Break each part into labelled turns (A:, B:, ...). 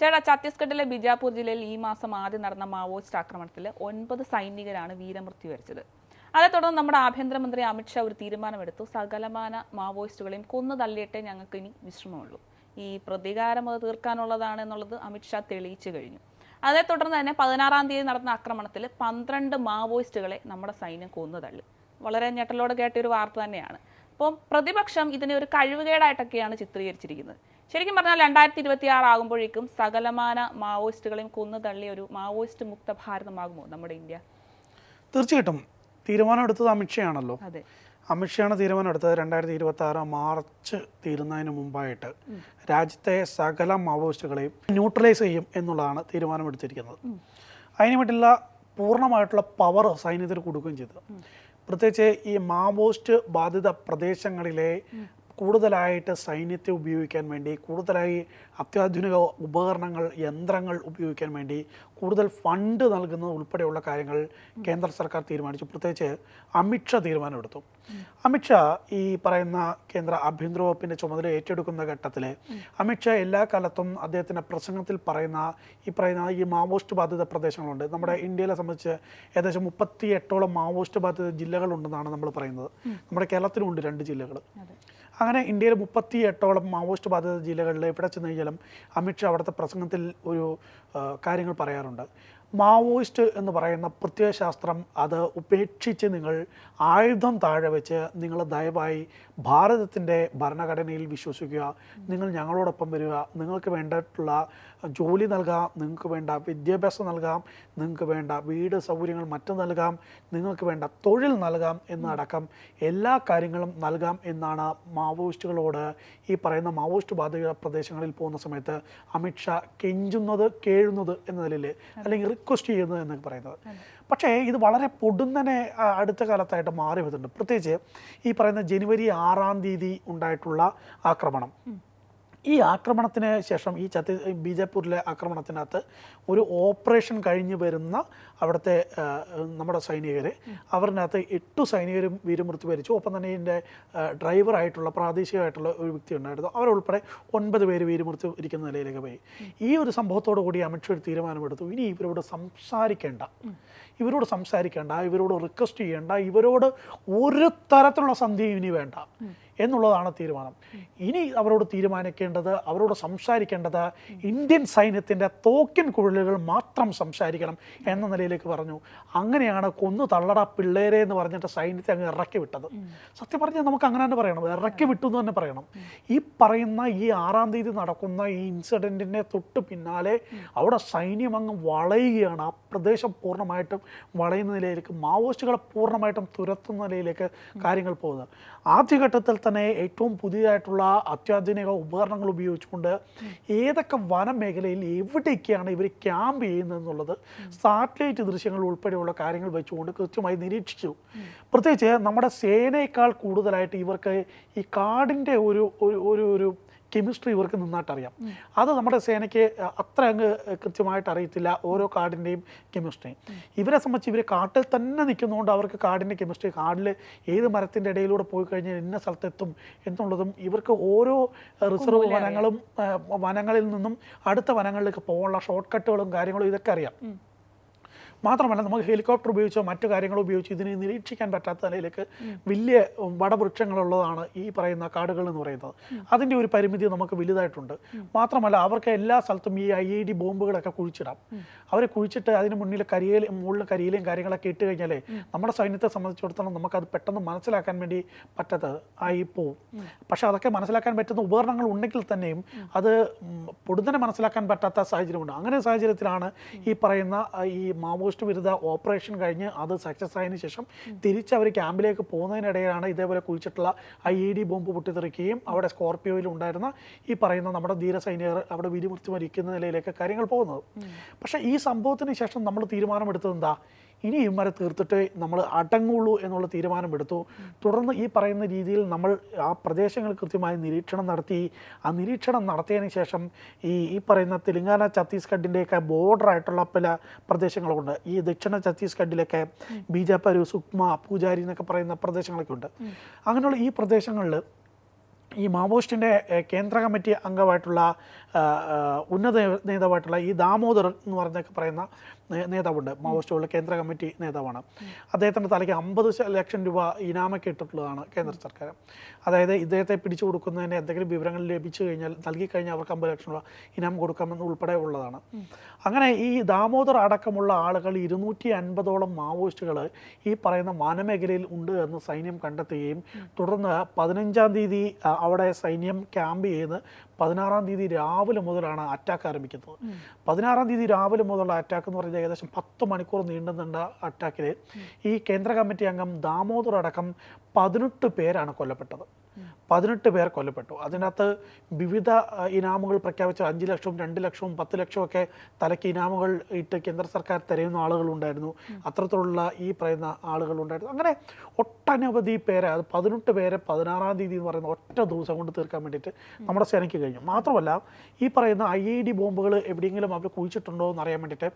A: ചേട്ടാ ഛത്തീസ്ഗഡിലെ ബിജാപൂർ ജില്ലയിൽ ഈ മാസം ആദ്യം നടന്ന മാവോയിസ്റ്റ് ആക്രമണത്തിൽ ഒൻപത് സൈനികരാണ് വീരമൃത്യു വരിച്ചത് അതേ തുടർന്ന് നമ്മുടെ ആഭ്യന്തരമന്ത്രി അമിത്ഷാ ഒരു തീരുമാനമെടുത്തു. സകലമാന മാവോയിസ്റ്റുകളെയും കൊന്നു തള്ളിയിട്ടേ ഞങ്ങൾക്ക് ഇനി വിശ്രമമുള്ളൂ. ഈ പ്രതികാരം അത് തീർക്കാനുള്ളതാണ് എന്നുള്ളത് അമിത്ഷാ തെളിയിച്ചു കഴിഞ്ഞു. അതേ തുടർന്ന് തന്നെ പതിനാറാം തീയതി നടന്ന ആക്രമണത്തിൽ പന്ത്രണ്ട് മാവോയിസ്റ്റുകളെ നമ്മുടെ സൈന്യം കൊന്നു തള്ളി. വളരെ ഞെട്ടലോടെ കേട്ട ഒരു വാർത്ത തന്നെയാണ്. അപ്പം പ്രതിപക്ഷം ഇതിനെ ഒരു കഴിവുകേടായിട്ടൊക്കെയാണ് ചിത്രീകരിച്ചിരിക്കുന്നത്. ശരിക്കും പറഞ്ഞാൽ രണ്ടായിരത്തി ഇരുപത്തി ആറ് ആകുമ്പോഴേക്കും സകലമാന മാവോയിസ്റ്റുകളെയും കൊന്നു തള്ളിയ ഒരു മാവോയിസ്റ്റ് മുക്ത ഭാരതമാകുമോ നമ്മുടെ ഇന്ത്യ?
B: തീർച്ചയായിട്ടും. തീരുമാനം എടുത്തത് അമിത്ഷയാണല്ലോ
A: അതെ.
B: അമിത്ഷയാണ് തീരുമാനം എടുത്തത് രണ്ടായിരത്തി ഇരുപത്തി ആറ് മാർച്ച് തീരുന്നതിന് മുമ്പായിട്ട്. രാജ്യത്തെ സകല മാവോയിസ്റ്റുകളെയും ന്യൂട്രലൈസ് ചെയ്യും എന്നുള്ളതാണ് തീരുമാനമെടുത്തിരിക്കുന്നത് അതിന് വേണ്ടിയുള്ള പൂർണമായിട്ടുള്ള പവർ സൈന്യത്തിന് കൊടുക്കുകയും ചെയ്തു. പ്രത്യേകിച്ച് ഈ മാവോയിസ്റ്റ് ബാധിത പ്രദേശങ്ങളിലെ കൂടുതലായിട്ട് സൈന്യത്തെ ഉപയോഗിക്കാൻ വേണ്ടി കൂടുതലായി അത്യാധുനിക ഉപകരണങ്ങൾ യന്ത്രങ്ങൾ ഉപയോഗിക്കാൻ വേണ്ടി കൂടുതൽ ഫണ്ട് നൽകുന്നത് ഉൾപ്പെടെയുള്ള കാര്യങ്ങൾ കേന്ദ്ര സർക്കാർ തീരുമാനിച്ചു. പ്രത്യേകിച്ച് അമിത്ഷാ തീരുമാനമെടുത്തു. അമിത്ഷാ ഈ പറയുന്ന കേന്ദ്ര ആഭ്യന്തര വകുപ്പിന്റെ ചുമതല ഏറ്റെടുക്കുന്ന ഘട്ടത്തിൽ അമിത്ഷാ എല്ലാ കാലത്തും അദ്ദേഹത്തിന്റെ പ്രസംഗത്തിൽ പറയുന്ന ഈ പറയുന്ന ഈ മാവോയിസ്റ്റ് ബാധിത പ്രദേശങ്ങളുണ്ട്. നമ്മുടെ ഇന്ത്യയിലെ സംബന്ധിച്ച് ഏകദേശം മുപ്പത്തി എട്ടോളം മാവോയിസ്റ്റ് ബാധിത ജില്ലകളുണ്ടെന്നാണ് നമ്മൾ പറയുന്നത്. നമ്മുടെ കേരളത്തിലുണ്ട് രണ്ട് ജില്ലകൾ അങ്ങനെ ഇന്ത്യയിൽ മുപ്പത്തി എട്ടോളം മാവോയിസ്റ്റ് ബാധിത ജില്ലകളിൽ എവിടെ ചെന്ന് കഴിഞ്ഞാലും അമിത്ഷാ അവിടുത്തെ പ്രസംഗത്തിൽ ഒരു കാര്യങ്ങൾ പറയാറുണ്ട്. മാവോയിസ്റ്റ് എന്ന് പറയുന്ന പ്രത്യയശാസ്ത്രം അത് ഉപേക്ഷിച്ച് നിങ്ങൾ ആയുധം താഴെ വെച്ച് നിങ്ങൾ ദയവായി ഭാരതത്തിന്റെ ഭരണഘടനയിൽ വിശ്വസിക്കുക. നിങ്ങൾ ഞങ്ങളോടൊപ്പം വരിക. നിങ്ങൾക്ക് വേണ്ടിയിട്ടുള്ള ജോലി നൽകാം. നിങ്ങൾക്ക് വേണ്ട വിദ്യാഭ്യാസം നൽകാം. നിങ്ങൾക്ക് വേണ്ട വീട് സൗകര്യങ്ങൾ മറ്റും നൽകാം. നിങ്ങൾക്ക് വേണ്ട തൊഴിൽ നൽകാം എന്നടക്കം എല്ലാ കാര്യങ്ങളും നൽകാം എന്നാണ് മാവോയിസ്റ്റുകളോട് ഈ പറയുന്ന മാവോയിസ്റ്റ് ബാധിത പ്രദേശങ്ങളിൽ പോകുന്ന സമയത്ത് അമിത്ഷാ കെഞ്ചുന്നത് കേഴുന്നത് എന്ന നിലയിൽ അല്ലെങ്കിൽ റിക്വസ്റ്റ് ചെയ്യുന്നത് എന്നൊക്കെ പറയുന്നത്. പക്ഷേ ഇത് വളരെ പൊടുന്നനെ അടുത്ത കാലത്തായിട്ട് മാറി വരുന്നുണ്ട് പ്രത്യേകിച്ച് ഈ പറയുന്ന ജനുവരി ആറാം തീയതി ഉണ്ടായിട്ടുള്ള ആക്രമണം. ഈ ആക്രമണത്തിന് ശേഷം ഈ ഛത്തീ ബീജാപ്പൂരിലെ ആക്രമണത്തിനകത്ത് ഒരു ഓപ്പറേഷൻ കഴിഞ്ഞ് വരുന്ന അവിടുത്തെ നമ്മുടെ സൈനികർ അവരിനകത്ത് എട്ടു സൈനികരും വീരമൃത്യു വരിച്ചു. ഒപ്പം തന്നെ ഇതിന്റെ ഡ്രൈവറായിട്ടുള്ള പ്രാദേശികമായിട്ടുള്ള ഒരു വ്യക്തി ഉണ്ടായിരുന്നു. അവരുൾപ്പെടെ ഒൻപത് പേര് വീരമൃത്യു ഇരിക്കുന്ന നിലയിലേക്ക് പോയി. ഈ ഒരു സംഭവത്തോടു കൂടി അമിത്ഷാ ഒരു തീരുമാനമെടുത്തു. ഇനി ഇവരോട് സംസാരിക്കേണ്ട ഇവരോട് സംസാരിക്കേണ്ട ഇവരോട് റിക്വസ്റ്റ് ചെയ്യേണ്ട ഇവരോട് ഒരു തരത്തിലുള്ള സന്ധിയും ഇനി വേണ്ട. എന്നുള്ളതാണ് തീരുമാനം. ഇനി അവരോട് തീരുമാനിക്കേണ്ടത് അവരോട് സംസാരിക്കേണ്ടത് ഇന്ത്യൻ സൈന്യത്തിന്റെ തോക്കിൻ കുഴലുകൾ മാത്രം സംസാരിക്കണം എന്ന നിലയിലേക്ക് പറഞ്ഞു. അങ്ങനെയാണ് കൊന്നു തള്ളട പിള്ളേരെ എന്ന് പറഞ്ഞിട്ട് സൈന്യത്തെ അങ്ങ് ഇറക്കി വിട്ടത്. സത്യം പറഞ്ഞാൽ നമുക്ക് അങ്ങനെ തന്നെ പറയണം. ഇറക്കി വിട്ടു എന്ന് തന്നെ പറയണം. ഈ പറയുന്ന ഈ ആറാം തീയതി നടക്കുന്ന ഈ ഇൻസിഡന്റിന്റെ തൊട്ട് പിന്നാലെ അവിടെ സൈന്യം അങ്ങ് വളയുകയാണ്. ആ പ്രദേശം പൂർണമായിട്ടും വളയുന്ന നിലയിലേക്ക് മാവോയിസ്റ്റുകളെ പൂർണമായിട്ടും തുരത്തുന്ന നിലയിലേക്ക് കാര്യങ്ങൾ പോകുന്നത്. ആദ്യഘട്ടത്തിൽ തന്നെ ഏറ്റവും പുതിയതായിട്ടുള്ള അത്യാധുനിക ഉപകരണങ്ങൾ ഉപയോഗിച്ചുകൊണ്ട് ഏതൊക്കെ വനമേഖലയിൽ എവിടെയൊക്കെയാണ് ഇവർ ക്യാമ്പ് ചെയ്യുന്നത് എന്നുള്ളത് സാറ്റലൈറ്റ് ദൃശ്യങ്ങൾ ഉൾപ്പെടെയുള്ള കാര്യങ്ങൾ വെച്ചുകൊണ്ട് കൃത്യമായി നിരീക്ഷിച്ചു. പ്രത്യേകിച്ച് നമ്മുടെ സേനയേക്കാൾ കൂടുതലായിട്ട് ഇവർക്ക് ഈ കാടിന്റെ ഒരു ഒരു ഒരു കെമിസ്ട്രി ഇവർക്ക് നന്നായിട്ട് അറിയാം അത് നമ്മുടെ സേനയ്ക്ക് അത്ര അങ്ങ് കൃത്യമായിട്ട് അറിയത്തില്ല ഓരോ കാടിന്റെയും കെമിസ്ട്രിയും ഇവരെ സംബന്ധിച്ച് ഇവർ കാട്ടിൽ തന്നെ നിൽക്കുന്നതുകൊണ്ട് അവർക്ക് കാടിന്റെ കെമിസ്ട്രി കാടിൽ ഏത് മരത്തിന്റെ ഇടയിലൂടെ പോയി കഴിഞ്ഞാൽ ഇന്ന സ്ഥലത്തെത്തും എന്നുള്ളതും ഇവർക്ക് ഓരോ റിസർവ് വനങ്ങളും വനങ്ങളിൽ നിന്നും അടുത്ത വനങ്ങളിലേക്ക് പോകാനുള്ള ഷോർട്ട് കട്ടുകളും കാര്യങ്ങളും ഇതൊക്കെ അറിയാം. മാത്രമല്ല നമുക്ക് ഹെലികോപ്റ്റർ ഉപയോഗിച്ചോ മറ്റു കാര്യങ്ങൾ ഉപയോഗിച്ചോ ഇതിനെ നിരീക്ഷിക്കാൻ പറ്റാത്ത നിലയിലേക്ക് വലിയ വടവൃക്ഷങ്ങളുള്ളതാണ് ഈ പറയുന്ന കാടുകൾ എന്ന് പറയുന്നത്. അതിന്റെ ഒരു പരിമിതി നമുക്ക് വലുതായിട്ടുണ്ട്. മാത്രമല്ല അവർക്ക് എല്ലാ സ്ഥലത്തും ഈ ഐ ഐ ഡി ബോംബുകളൊക്കെ കുഴിച്ചിടാം. അവരെ കുഴിച്ചിട്ട് അതിന് മുന്നിൽ കരിയിൽ മുകളിൽ കരിയിലും കാര്യങ്ങളൊക്കെ ഇട്ട് കഴിഞ്ഞാലേ നമ്മുടെ സൈന്യത്തെ സംബന്ധിച്ചിടത്തോളം നമുക്കത് പെട്ടെന്ന് മനസ്സിലാക്കാൻ വേണ്ടി പറ്റാത്തത് ആയി പോവും പക്ഷെ അതൊക്കെ മനസ്സിലാക്കാൻ പറ്റുന്ന ഉപകരണങ്ങൾ ഉണ്ടെങ്കിൽ തന്നെയും അത് പൊടുന്നനെ മനസ്സിലാക്കാൻ പറ്റാത്ത സാഹചര്യമുണ്ട്. അങ്ങനെ സാഹചര്യത്തിലാണ് ഈ പറയുന്ന ഈ ഈ മാവോയിസ്റ്റ് വിരുദ്ധ ഓപ്പറേഷൻ കഴിഞ്ഞ് അത് സക്സസ് ആയതിനു ശേഷം തിരിച്ച് അവർ ക്യാമ്പിലേക്ക് പോകുന്നതിനിടയിലാണ് ഇതേപോലെ കുഴിച്ചിട്ടുള്ള ഐ ഇ ഡി ബോംബ് പൊട്ടിത്തെറിക്കുകയും അവിടെ സ്കോർപ്പിയോയിൽ ഉണ്ടായിരുന്ന ഈ പറയുന്ന നമ്മുടെ ധീര സൈനികർ അവിടെ വിരിമുറുത്തി മരിക്കുന്ന നിലയിലേക്ക് കാര്യങ്ങൾ പോകുന്നത്. പക്ഷേ ഈ സംഭവത്തിന് ശേഷം നമ്മൾ തീരുമാനമെടുത്തത് എന്താ? ഇനി ഇവന്മാരെ തീർത്തിട്ടേ നമ്മൾ അടങ്ങുള്ളൂ എന്നുള്ള തീരുമാനമെടുത്തു. തുടർന്ന് ഈ പറയുന്ന രീതിയിൽ നമ്മൾ ആ പ്രദേശങ്ങൾ കൃത്യമായി നിരീക്ഷണം നടത്തി. ആ നിരീക്ഷണം നടത്തിയതിന് ശേഷം ഈ ഈ പറയുന്ന തെലുങ്കാന ഛത്തീസ്ഗഡിന്റെയൊക്കെ ബോർഡറായിട്ടുള്ള പല പ്രദേശങ്ങളുണ്ട് ഈ ദക്ഷിണ ഛത്തീസ്ഗഡിലൊക്കെ ബീജാപ്പൂർ സുക്മ പൂജാരി എന്നൊക്കെ പറയുന്ന പ്രദേശങ്ങളൊക്കെ ഉണ്ട്. അങ്ങനെയുള്ള ഈ പ്രദേശങ്ങളിൽ ഈ മാവോയിസ്റ്റിന്റെ കേന്ദ്ര കമ്മിറ്റി അംഗമായിട്ടുള്ള ഉന്നത നേതാവായിട്ടുള്ള ഈ ദാമോദരൻ എന്ന് പറഞ്ഞൊക്കെ പറയുന്ന നേതാവുണ്ട്. മാവോയിസ്റ്റുകളുടെ കേന്ദ്ര കമ്മിറ്റി നേതാവാണ്. അദ്ദേഹത്തിന്റെ തലയ്ക്ക് അമ്പത് ലക്ഷം രൂപ ഇനാമൊക്കെ ഇട്ടിട്ടുള്ളതാണ് കേന്ദ്ര സർക്കാർ അതായത് ഇദ്ദേഹത്തെ പിടിച്ചു കൊടുക്കുന്നതിന് എന്തെങ്കിലും വിവരങ്ങൾ ലഭിച്ചു കഴിഞ്ഞാൽ നൽകി കഴിഞ്ഞാൽ അവർക്ക് അമ്പത് ലക്ഷം രൂപ ഇനാം കൊടുക്കാമെന്ന് ഉൾപ്പെടെ ഉള്ളതാണ്. അങ്ങനെ ഈ ദാമോദർ അടക്കമുള്ള ആളുകൾ ഇരുന്നൂറ്റി അൻപതോളം മാവോയിസ്റ്റുകൾ ഈ പറയുന്ന വനമേഖലയിൽ ഉണ്ട് എന്ന് സൈന്യം കണ്ടെത്തുകയും തുടർന്ന് പതിനഞ്ചാം തീയതി അവിടെ സൈന്യം ക്യാമ്പ് ചെയ്ത് പതിനാറാം തീയതി രാവിലെ മുതലാണ് അറ്റാക്ക് ആരംഭിക്കുന്നത്. പതിനാറാം തീയതി രാവിലെ മുതലുള്ള അറ്റാക്ക് എന്ന് പറയുന്നത് ഏകദേശം പത്ത് മണിക്കൂർ നീണ്ടുനിന്ന അറ്റാക്കിൽ ഈ കേന്ദ്ര കമ്മിറ്റി അംഗം ദാമോദർ അടക്കം പതിനെട്ട് പേരാണ് കൊല്ലപ്പെട്ടത്. പതിനെട്ട് പേർ കൊല്ലപ്പെട്ടു. അതിനകത്ത് വിവിധ ഇനാമുകൾ പ്രഖ്യാപിച്ച. അഞ്ച് ലക്ഷവും രണ്ട് ലക്ഷവും പത്ത് ലക്ഷവും ഒക്കെ തലയ്ക്ക് ഇനാമുകൾ ഇട്ട് കേന്ദ്ര സർക്കാർ തിരയുന്ന ആളുകളുണ്ടായിരുന്നു. അത്തരത്തിലുള്ള ഈ പറയുന്ന ആളുകളുണ്ടായിരുന്നു. അങ്ങനെ ഒട്ടനവധി പേരെ അത് പതിനെട്ട് പേരെ പതിനാറാം തീയതി എന്ന് പറയുന്ന ഒറ്റ ദിവസം കൊണ്ട് തീർക്കാൻ വേണ്ടിയിട്ട് നമ്മുടെ സേനയ്ക്ക് കഴിഞ്ഞു. മാത്രമല്ല ഈ പറയുന്ന ഐ ഐ ഡി ബോംബുകൾ എവിടെയെങ്കിലും അവർ കുഴിച്ചിട്ടുണ്ടോ എന്ന് അറിയാൻ വേണ്ടിയിട്ട്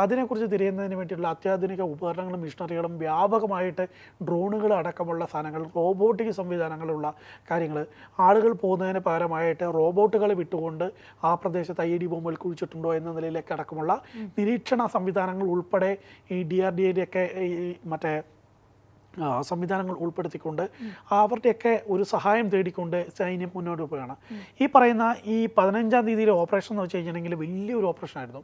B: അതിനെക്കുറിച്ച് തിരയുന്നതിന് വേണ്ടിയിട്ടുള്ള അത്യാധുനിക ഉപകരണങ്ങളും മിഷനറികളും വ്യാപകമായിട്ട് ഡ്രോണുകൾ അടക്കമുള്ള സാധനങ്ങൾ റോബോട്ടിക് സംവിധാനങ്ങളുള്ള കാര്യങ്ങൾ ആളുകൾ പോകുന്നതിന് പകരമായിട്ട് റോബോട്ടുകൾ വിട്ടുകൊണ്ട് ആ പ്രദേശത്ത് ഐ ഡി ബോംബുകൾ കുഴിച്ചിട്ടുണ്ടോ എന്ന നിലയിലേക്ക് അടക്കമുള്ള നിരീക്ഷണ സംവിധാനങ്ങൾ ഉൾപ്പെടെ ഈ ഡി ആർ ഡി ഒക്കെ ഈ മറ്റേ സംവിധാനങ്ങൾ ഉൾപ്പെടുത്തിക്കൊണ്ട് അവരുടെയൊക്കെ ഒരു സഹായം തേടിക്കൊണ്ട് സൈന്യം മുന്നോട്ട് പോവുകയാണ്. ഈ പറയുന്ന ഈ പതിനഞ്ചാം തീയതിയിലെ ഓപ്പറേഷൻ എന്ന് വെച്ച് കഴിഞ്ഞിട്ടുണ്ടെങ്കിൽ വലിയൊരു ഓപ്പറേഷൻ ആയിരുന്നു.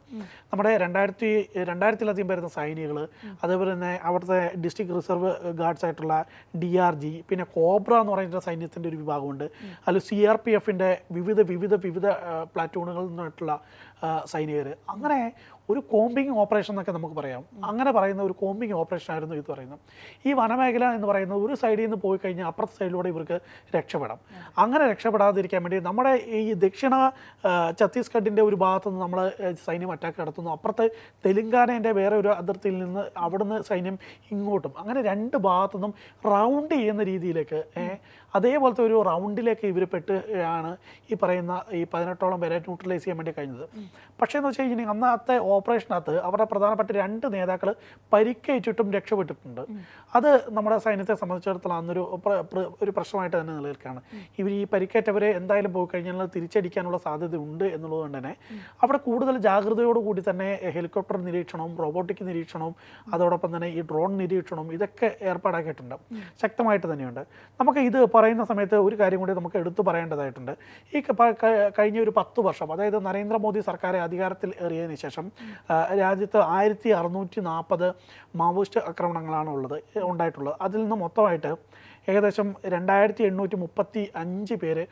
B: നമ്മുടെ രണ്ടായിരത്തി രണ്ടായിരത്തിലധികം വരുന്ന സൈനികൾ അതേപോലെ തന്നെ അവിടുത്തെ ഡിസ്ട്രിക്ട് റിസർവ് ഗാർഡ്സ് ആയിട്ടുള്ള ഡി ആർ ജി പിന്നെ കോബ്ര എന്ന് പറയുന്ന സൈന്യത്തിന്റെ ഒരു വിഭാഗമുണ്ട്. അതിൽ സി ആർ പി എഫിന്റെ വിവിധ വിവിധ വിവിധ പ്ലാറ്റൂണുകളിൽ നിന്നായിട്ടുള്ള സൈനികർ അങ്ങനെ ഒരു കോമ്പിങ് ഓപ്പറേഷൻ എന്നൊക്കെ നമുക്ക് പറയാം. അങ്ങനെ പറയുന്ന ഒരു കോമ്പിങ് ഓപ്പറേഷൻ ആയിരുന്നു ഇത് പറയുന്നത്. ഈ വനമേഖല എന്ന് പറയുന്നത് ഒരു സൈഡിൽ നിന്ന് പോയി കഴിഞ്ഞാൽ അപ്പുറത്തെ സൈഡിലൂടെ ഇവർക്ക് രക്ഷപ്പെടാം. അങ്ങനെ രക്ഷപ്പെടാതിരിക്കാൻ വേണ്ടി നമ്മുടെ ഈ ദക്ഷിണ ഛത്തീസ്ഗഡിന്റെ ഒരു ഭാഗത്ത് നിന്ന് നമ്മൾ സൈന്യം അറ്റാക്ക് നടത്തുന്നു. അപ്പുറത്തെ തെലുങ്കാനേന്റെ വേറെ ഒരു അതിർത്തിയിൽ നിന്ന് അവിടുന്ന് സൈന്യം ഇങ്ങോട്ടും. അങ്ങനെ രണ്ട് ഭാഗത്തു നിന്നും റൗണ്ട് ചെയ്യുന്ന രീതിയിലേക്ക് അതേപോലത്തെ ഒരു റൗണ്ടിലേക്ക് ഇവർ പെട്ട് ആണ് ഈ പറയുന്ന ഈ പതിനെട്ടോളം പേരെ ന്യൂട്രലൈസ് ചെയ്യാൻ വേണ്ടി കഴിഞ്ഞത്. പക്ഷേ എന്ന് വെച്ച് കഴിഞ്ഞിട്ടുണ്ടെങ്കിൽ അന്നത്തെ ഓപ്പറേഷനകത്ത് അവരുടെ പ്രധാനപ്പെട്ട രണ്ട് നേതാക്കൾ പരിക്കേറ്റിട്ടും രക്ഷപ്പെട്ടിട്ടുണ്ട്. അത് നമ്മുടെ സൈന്യത്തെ സംബന്ധിച്ചിടത്തോളം അന്നൊരു ഒരു പ്രശ്നമായിട്ട് തന്നെ നിലനിൽക്കുകയാണ്. ഇവർ ഈ പരിക്കേറ്റവരെ എന്തായാലും പോയി കഴിഞ്ഞാൽ തിരിച്ചടിക്കാനുള്ള സാധ്യത ഉണ്ട് എന്നുള്ളത് കൊണ്ട് തന്നെ അവിടെ കൂടുതൽ ജാഗ്രതയോടുകൂടി തന്നെ ഹെലികോപ്റ്റർ നിരീക്ഷണവും റോബോട്ടിക് നിരീക്ഷണവും അതോടൊപ്പം തന്നെ ഈ ഡ്രോൺ നിരീക്ഷണവും ഇതൊക്കെ ഏർപ്പാടാക്കിയിട്ടുണ്ട്. ശക്തമായിട്ട് തന്നെയുണ്ട്. നമുക്ക് ഇത് പറയുന്ന സമയത്ത് ഒരു കാര്യം കൂടി നമുക്ക് എടുത്തു പറയേണ്ടതായിട്ടുണ്ട്. ഈ കഴിഞ്ഞ ഒരു പത്ത് വർഷം അതായത് നരേന്ദ്രമോദി സർക്കാർ അധികാരത്തിൽ ഏറിയതിനു ശേഷം രാജ്യത്ത് ആയിരത്തി അറുന്നൂറ്റി നാൽപ്പത് മാവോയിസ്റ്റ് ആക്രമണങ്ങളാണ് ഉള്ളത് ഉണ്ടായിട്ടുള്ളത്. അതിൽ നിന്ന് മൊത്തമായിട്ട് ഏകദേശം രണ്ടായിരത്തി എണ്ണൂറ്റി മുപ്പത്തി അഞ്ച് പേര്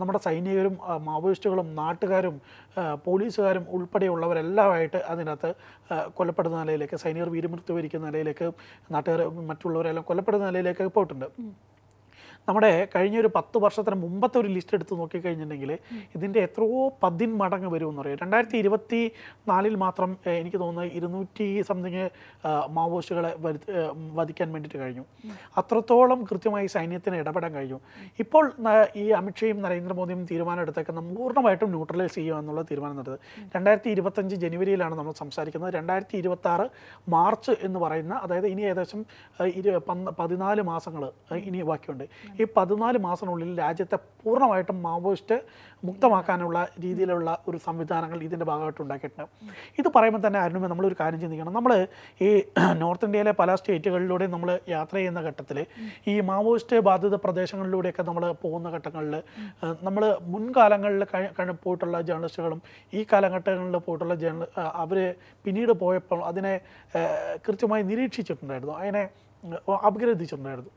B: നമ്മുടെ സൈനികരും മാവോയിസ്റ്റുകളും നാട്ടുകാരും പോലീസുകാരും ഉൾപ്പെടെയുള്ളവരെല്ലാമായിട്ട് അതിനകത്ത് കൊല്ലപ്പെടുന്ന നിലയിലേക്ക് സൈനികർ വീരമൃത്യു വരിക്കുന്ന നിലയിലേക്ക് നാട്ടുകാർ മറ്റുള്ളവരെല്ലാം കൊല്ലപ്പെടുന്ന നിലയിലേക്ക് പോയിട്ടുണ്ട്. നമ്മുടെ കഴിഞ്ഞ ഒരു പത്ത് വർഷത്തിന് മുമ്പത്തെ ഒരു ലിസ്റ്റ് എടുത്ത് നോക്കിക്കഴിഞ്ഞിട്ടുണ്ടെങ്കിൽ ഇതിന്റെ എത്രയോ പതിൻ മടങ്ങ് വരുമെന്ന് പറയും. രണ്ടായിരത്തി ഇരുപത്തി നാലിൽ മാത്രം എനിക്ക് തോന്നുന്നത് ഇരുന്നൂറ്റി സംതിങ് മാവോയിസ്റ്റുകളെ വധിക്കാൻ വേണ്ടിയിട്ട് കഴിഞ്ഞു. അത്രത്തോളം കൃത്യമായി സൈന്യത്തിന് ഇടപെടാൻ കഴിഞ്ഞു. ഇപ്പോൾ ഈ അമിത്ഷയും നരേന്ദ്രമോദിയും തീരുമാനം എടുത്തേക്കുന്ന പൂർണമായിട്ടും ന്യൂട്രലൈസ് ചെയ്യുക എന്നുള്ള തീരുമാനം എടുത്തത് രണ്ടായിരത്തി ഇരുപത്തഞ്ച് ജനുവരിയിലാണ് നമ്മൾ സംസാരിക്കുന്നത്. രണ്ടായിരത്തി ഇരുപത്തി ആറ് മാർച്ച് എന്ന് പറയുന്ന അതായത് ഇനി ഏകദേശം പതിനാല് മാസങ്ങൾ ഇനി ബാക്കിയുണ്ട്. ഈ പതിനാല് മാസത്തിനുള്ളിൽ രാജ്യത്തെ പൂർണമായിട്ടും മാവോയിസ്റ്റ് മുക്തമാക്കാനുള്ള രീതിയിലുള്ള ഒരു സംവിധാനങ്ങൾ ഇതിന്റെ ഭാഗമായിട്ട് ഉണ്ടാക്കിയിട്ടുണ്ട്. ഇത് പറയുമ്പോൾ തന്നെ ആരും നമ്മളൊരു കാര്യം ചിന്തിക്കണം. നമ്മൾ ഈ നോർത്ത് ഇന്ത്യയിലെ പല സ്റ്റേറ്റുകളിലൂടെ നമ്മൾ യാത്ര ചെയ്യുന്ന ഘട്ടത്തിൽ ഈ മാവോയിസ്റ്റ് ബാധിത പ്രദേശങ്ങളിലൂടെയൊക്കെ നമ്മൾ പോകുന്ന ഘട്ടങ്ങളിൽ നമ്മൾ മുൻകാലങ്ങളിൽ പോയിട്ടുള്ള ജേർണലിസ്റ്റുകളും ഈ കാലഘട്ടങ്ങളിൽ പോയിട്ടുള്ള ജേർണ അവർ പിന്നീട് പോയപ്പോൾ അതിനെ കൃത്യമായി നിരീക്ഷിച്ചിട്ടുണ്ടായിരുന്നു. അതിനെ അപഗ്രഥിച്ചിട്ടുണ്ടായിരുന്നു.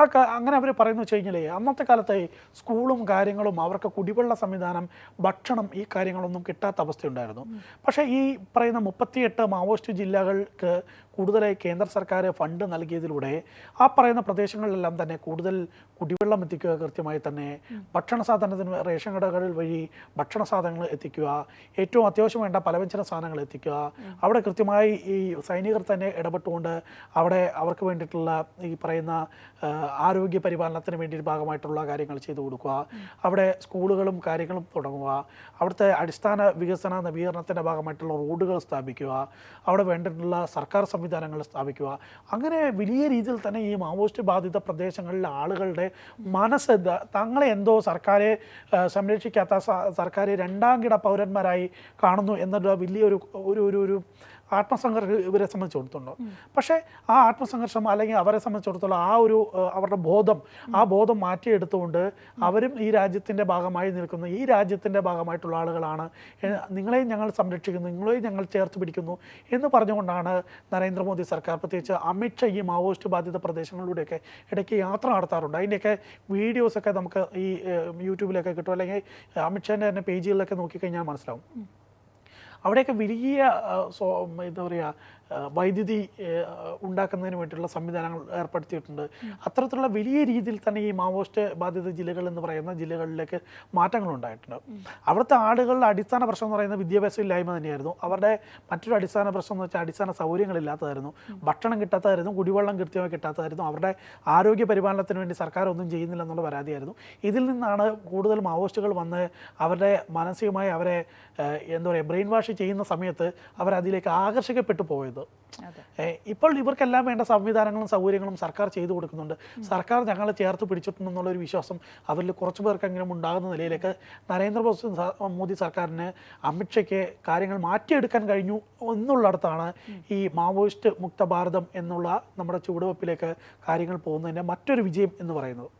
B: ആ അങ്ങനെ അവർ പറയുന്നത് വെച്ച് കഴിഞ്ഞാൽ അന്നത്തെ കാലത്തെ സ്കൂളും കാര്യങ്ങളും അവർക്ക് കുടിവെള്ള സംവിധാനം ഭക്ഷണം ഈ കാര്യങ്ങളൊന്നും കിട്ടാത്ത അവസ്ഥയുണ്ടായിരുന്നു. പക്ഷേ ഈ പറയുന്ന മുപ്പത്തിയെട്ട് മാവോയിസ്റ്റ് ജില്ലകൾക്ക് കൂടുതലായി കേന്ദ്ര സർക്കാർ ഫണ്ട് നൽകിയതിലൂടെ ആ പറയുന്ന പ്രദേശങ്ങളിലെല്ലാം തന്നെ കൂടുതൽ കുടിവെള്ളം എത്തിക്കുക കൃത്യമായി തന്നെ ഭക്ഷണ സാധനത്തിന് റേഷൻ കടകളിൽ വഴി ഭക്ഷണ സാധനങ്ങൾ എത്തിക്കുക ഏറ്റവും അത്യാവശ്യം വേണ്ട പലവ്യഞ്ജന സാധനങ്ങൾ എത്തിക്കുക. അവിടെ കൃത്യമായി ഈ സൈനികർ തന്നെ ഇടപെട്ടുകൊണ്ട് അവിടെ അവർക്ക് വേണ്ടിയിട്ടുള്ള ഈ പറയുന്ന ആരോഗ്യ പരിപാലനത്തിന് വേണ്ടി ഭാഗമായിട്ടുള്ള കാര്യങ്ങൾ ചെയ്തു കൊടുക്കുക. അവിടെ സ്കൂളുകളും കാര്യങ്ങളും തുടങ്ങുക. അവിടുത്തെ അടിസ്ഥാന വികസന നവീകരണത്തിന്റെ ഭാഗമായിട്ടുള്ള റോഡുകൾ സ്ഥാപിക്കുക. അവിടെ വേണ്ടിയിട്ടുള്ള സർക്കാർ സംവിധാനങ്ങൾ സ്ഥാപിക്കുക. അങ്ങനെ വലിയ രീതിയിൽ തന്നെ ഈ മാവോയിസ്റ്റ് ബാധിത പ്രദേശങ്ങളിലെ ആളുകളുടെ മനസ്സ് തങ്ങളെ എന്തോ സർക്കാരെ സംരക്ഷിക്കാത്ത സർക്കാർ രണ്ടാം കിട പൗരന്മാരായി കാണുന്നു എന്നൊരു വലിയൊരു ഒരു ഒരു ഒരു ആത്മസംഘർഷം ഇവരെ സംബന്ധിച്ചിടത്തോളം. പക്ഷേ ആ ആത്മസംഘർഷം അല്ലെങ്കിൽ അവരെ സംബന്ധിച്ചിടത്തോളം ആ ഒരു അവരുടെ ബോധം ആ ബോധം മാറ്റിയെടുത്തുകൊണ്ട് അവരും ഈ രാജ്യത്തിന്റെ ഭാഗമായി നിൽക്കുന്നു. ഈ രാജ്യത്തിന്റെ ഭാഗമായിട്ടുള്ള ആളുകളാണ് നിങ്ങളെയും ഞങ്ങൾ സംരക്ഷിക്കുന്നു നിങ്ങളെയും ഞങ്ങൾ ചേർത്ത് പിടിക്കുന്നു എന്ന് പറഞ്ഞുകൊണ്ടാണ് നരേന്ദ്രമോദി സർക്കാർ പ്രത്യേകിച്ച് അമിത്ഷാ ഈ മാവോയിസ്റ്റ് ബാധിത പ്രദേശങ്ങളിലൂടെയൊക്കെ ഇടയ്ക്ക് യാത്ര നടത്താറുണ്ട്. അതിന്റെയൊക്കെ വീഡിയോസൊക്കെ നമുക്ക് ഈ യൂട്യൂബിലൊക്കെ കിട്ടും. അല്ലെങ്കിൽ അമിത്ഷാന്റെ തന്നെ പേജുകളിലൊക്കെ നോക്കിക്കഴിഞ്ഞാൽ മനസ്സിലാവും. അവിടെയൊക്കെ വലിയ എന്താ പറയുക വൈദ്യുതി ഉണ്ടാക്കുന്നതിന് വേണ്ടിയിട്ടുള്ള സംവിധാനങ്ങൾ ഏർപ്പെടുത്തിയിട്ടുണ്ട്. അത്തരത്തിലുള്ള വലിയ രീതിയിൽ തന്നെ ഈ മാവോയിസ്റ്റ് ബാധിത ജില്ലകൾ എന്ന് പറയുന്ന ജില്ലകളിലേക്ക് മാറ്റങ്ങൾ ഉണ്ടായിട്ടുണ്ട്. അവിടുത്തെ ആളുകളുടെ അടിസ്ഥാന പ്രശ്നം എന്ന് പറയുന്നത് വിദ്യാഭ്യാസം ഇല്ലായ്മ തന്നെയായിരുന്നു. അവരുടെ മറ്റൊരു അടിസ്ഥാന പ്രശ്നം എന്ന് വെച്ചാൽ അടിസ്ഥാന സൗകര്യങ്ങളില്ലാത്തതായിരുന്നു. ഭക്ഷണം കിട്ടാത്തതായിരുന്നു കുടിവെള്ളം കൃത്യമായി കിട്ടാത്തതായിരുന്നു. അവരുടെ ആരോഗ്യ പരിപാലനത്തിന് വേണ്ടി സർക്കാർ ഒന്നും ചെയ്യുന്നില്ല എന്നുള്ള പരാതിയായിരുന്നു. ഇതിൽ നിന്നാണ് കൂടുതൽ മാവോയിസ്റ്റുകൾ വന്ന് അവരുടെ മാനസികമായി അവരെ എന്താ പറയുക ബ്രെയിൻ വാഷ് ചെയ്യുന്ന സമയത്ത് അവരതിലേക്ക് ആകർഷിക്കപ്പെട്ടു പോയത്. ഇപ്പോൾ ഇവർക്കെല്ലാം വേണ്ട സംവിധാനങ്ങളും സൗകര്യങ്ങളും സർക്കാർ ചെയ്തു കൊടുക്കുന്നുണ്ട്. സർക്കാർ ഞങ്ങളെ ചേർത്ത് പിടിച്ചിട്ടുണ്ടെന്നുള്ളൊരു വിശ്വാസം അവരിൽ കുറച്ച് പേർക്കെങ്കിലും ഉണ്ടാകുന്ന നിലയിലേക്ക് നരേന്ദ്രമോദി മോദി സർക്കാരിന് അമിത്ഷയ്ക്ക് കാര്യങ്ങൾ മാറ്റിയെടുക്കാൻ കഴിഞ്ഞു എന്നുള്ളിടത്താണ് ഈ മാവോയിസ്റ്റ് മുക്ത ഭാരതം എന്നുള്ള നമ്മുടെ ചുവടുവെപ്പിലേക്ക് കാര്യങ്ങൾ പോകുന്നതിന്റെ മറ്റൊരു വിജയം എന്ന് പറയുന്നത്.